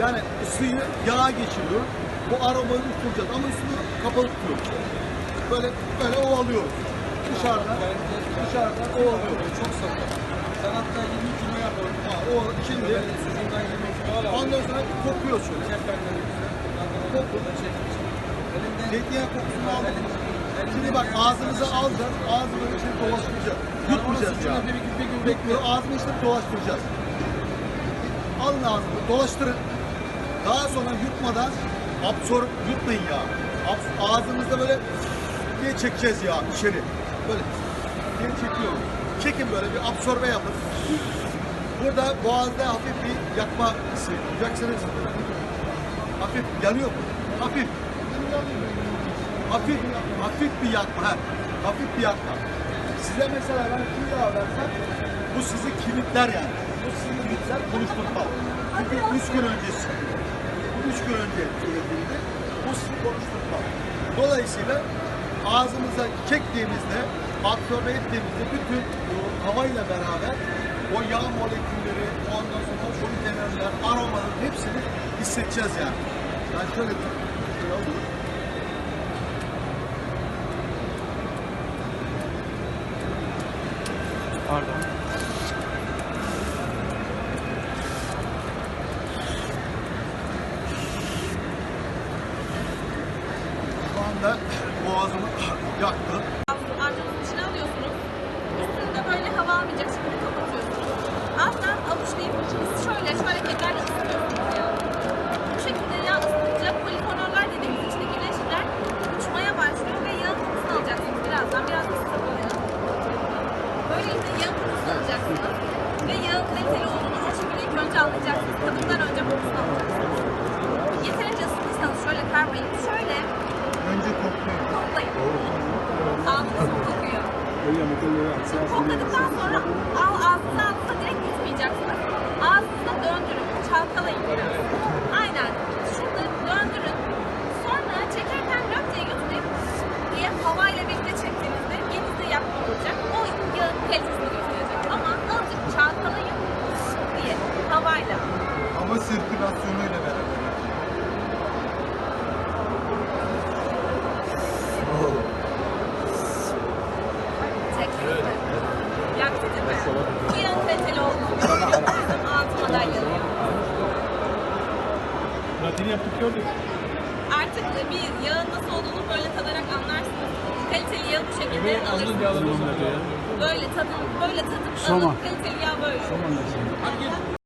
Yani ısıyı yağa geçiriyor. Bu aromayı uçuracağız ama üstünü kapalı tutuyoruz. Böyle böyle ovalıyoruz. Dışarıdan, dışarıdan ovalıyoruz. Çok satar. Sen hatta 20 kilo yapalım. Ha, o şimdi Sucuğundan 20 kilo al. ondan sonra kokuyor şöyle. Elinden Zeytinyağı kokusunu aldık. Şimdi bak ağzımıza alacağız. Ağzımızın içine dolaştıracağız. Yutmayacağız ya. Bekliyor. Ağzını içine dolaştıracağız. Alın ağzını dolaştırın. Daha sonra yutmadan absorb yutmayın ya. Ağzınızda böyle diye çekeceğiz ya içeri. Böyle diye çekiyoruz. Çekin böyle bir absorbe yapın. Burada boğazda hafif bir yakma hissi. Duyacaksınız. Hafif yanıyor mu? Hafif. Hafif, hafif bir yakma. He. Hafif bir yakma. Size mesela ben kim yağ versem bu sizi kilitler yani. Bu sizi kilitler konuşturmaz. Çünkü üç gün öncesi. Önce üretildi. Bu sizi konuşturmaz. Dolayısıyla ağzımıza çektiğimizde, absorbe ettiğimizde bütün bu havayla beraber o yağ molekülleri, ondan sonra polifenoller, aromaların hepsini hissedeceğiz yani. Ben şöyle bir. Pardon. Anda boğazımı yaktı. Avucunuzun içine alıyorsunuz. Üstünde böyle hava almayacak şekilde kapatıyorsunuz. Alttan avuçlayıp şöyle şu hareketlerle ısıtıyorsunuz. Bu şekilde yağ ısıtınca polifenoller dediğimiz içindeki bileşikler uçmaya başlıyor ve yağın kokusunu alacaksınız birazdan. Biraz ısıtılıyor. Böylelikle yağın kokusunu alacaksınız. Ve yağın kaliteli olduğunu o şekilde ilk önce anlayacaksınız. Tadımdan önce kokusunu alacaksınız. Yeterince ısıtırsanız şöyle karmayıp şöyle Önce kokluyorum. koklayın. Ağzınız mı kokuyor? Kokladıktan sonra al ağzınıza ağzınıza direkt yutmayacaksınız. Ağzınıza döndürün, çalkalayın biraz. Yaptık gördük. Artık bir yağın nasıl olduğunu böyle tadarak anlarsınız. Kaliteli yağı bu şekilde alırsınız. Böyle tadım, böyle tadım alın. Kaliteli yağ böyle.